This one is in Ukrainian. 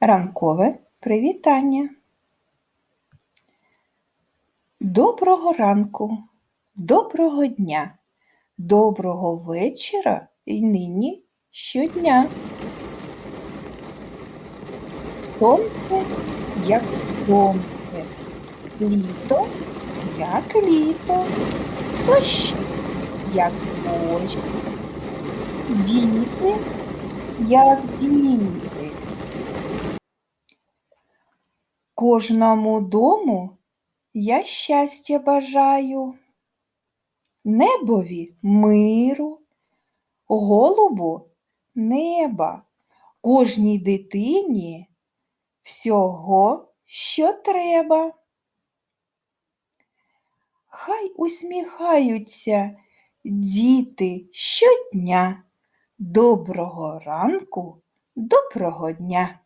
Ранкове привітання. Доброго ранку, доброго дня, доброго вечора і нині щодня. Сонце, як сонце, літо, як літо, дощ, як дощ, діти, як діти. Кожному дому я щастя бажаю, небові миру, голубу неба, кожній дитині всього, що треба. Хай усміхаються діти щодня. Доброго ранку, доброго дня!